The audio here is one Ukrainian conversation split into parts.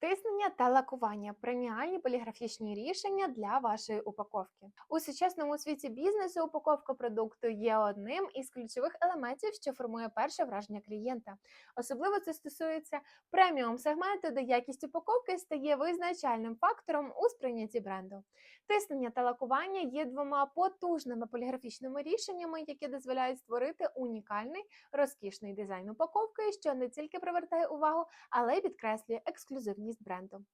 Тиснення та лакування преміальні поліграфічні рішення для вашої упаковки. У сучасному світі бізнесу упаковка продукту є одним із ключових елементів, що формує перше враження клієнта. Особливо це стосується преміум сегменту, де якість упаковки стає визначальним фактором у сприйнятті бренду. Тиснення та лакування є двома потужними поліграфічними рішеннями, які дозволяють створити унікальний розкішний дизайн упаковки, що не тільки привертає увагу, але й підкреслює ексклюзивність бренду.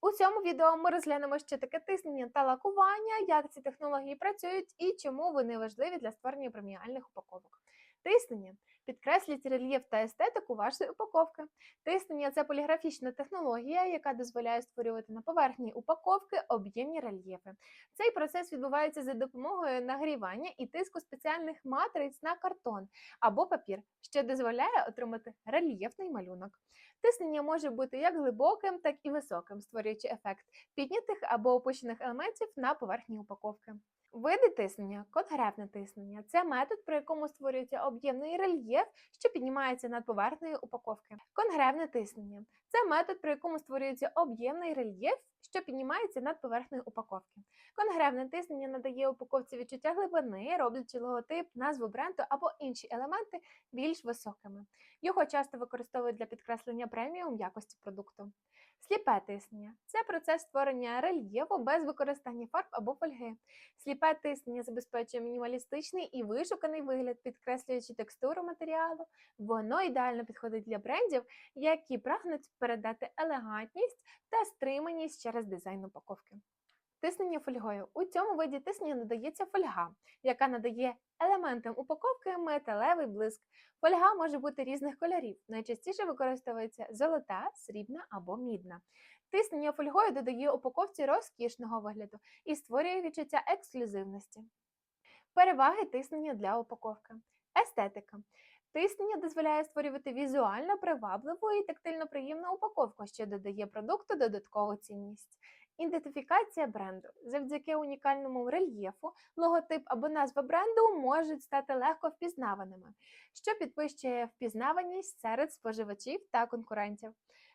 У цьому відео ми розглянемо, що таке тиснення та лакування, як ці технології працюють і чому вони важливі для створення преміальних упаковок. Тиснення підкреслюють рельєф та естетику вашої упаковки. Тиснення це поліграфічна технологія, яка дозволяє створювати на поверхні упаковки об'ємні рельєфи. Цей процес відбувається за допомогою нагрівання і тиску спеціальних матриць на картон або папір, що дозволяє отримати рельєфний малюнок. Тиснення може бути як глибоким, так і високим, створюючи ефект піднятих або опущених елементів на поверхні упаковки. Види тиснення, конгрефне тиснення це метод, при якому створюється об'ємний рельєф, що піднімається над поверхнею упаковки. Конгревне тиснення це метод, при якому створюється об'ємний рельєф, що піднімається над поверхнею упаковки. Конгревне тиснення надає упаковці відчуття глибини, роблячи логотип, назву бренду або інші елементи більш високими. Його часто використовують для підкреслення преміум якості продукту. Сліпе тиснення це процес створення рельєфу без використання фарб або фольги. Сліпе тиснення забезпечує мінімалістичний і вишуканий вигляд, підкреслюючи текстуру матеріалу. Воно ідеально підходить для брендів, які прагнуть передати елегантність та стриманість через дизайн упаковки. Тиснення фольгою. У цьому виді тиснення надається фольга, яка надає елементам упаковки металевий блиск. Фольга може бути різних кольорів. Найчастіше використовується золота, срібна або мідна. Тиснення фольгою додає упаковці розкішного вигляду і створює відчуття ексклюзивності. Переваги тиснення для упаковки. Естетика. Тиснення дозволяє створювати візуально привабливу і тактильно приємну упаковку, що додає продукту додаткову цінність. Ідентифікація бренду. Завдяки унікальному рельєфу, логотип або назва бренду можуть стати легко впізнаваними, що підвищує впізнаваність серед споживачів та конкурентів.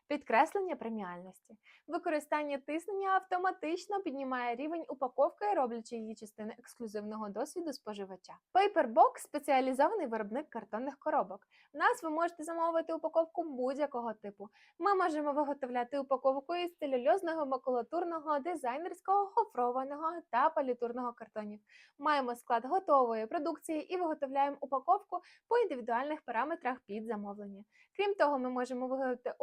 Підкреслення преміальності. Використання тиснення автоматично піднімає рівень упаковки, роблячи її частиною ексклюзивного досвіду споживача. Paperbox – спеціалізований виробник картонних коробок. В нас ви можете замовити упаковку будь-якого типу. Ми можемо виготовляти упаковку із целюльозного, макулатурного, дизайнерського, гофрованого та палітурного картонів. Маємо склад готової продукції і виготовляємо упаковку по індивідуальних параметрах під замовлення. Крім того, ми можемо виготовити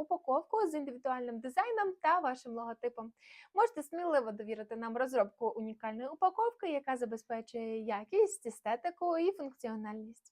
упаковку з індивідуальним дизайном та вашим логотипом. Можете сміливо довірити нам розробку унікальної упаковки, яка забезпечує якість, естетику і функціональність.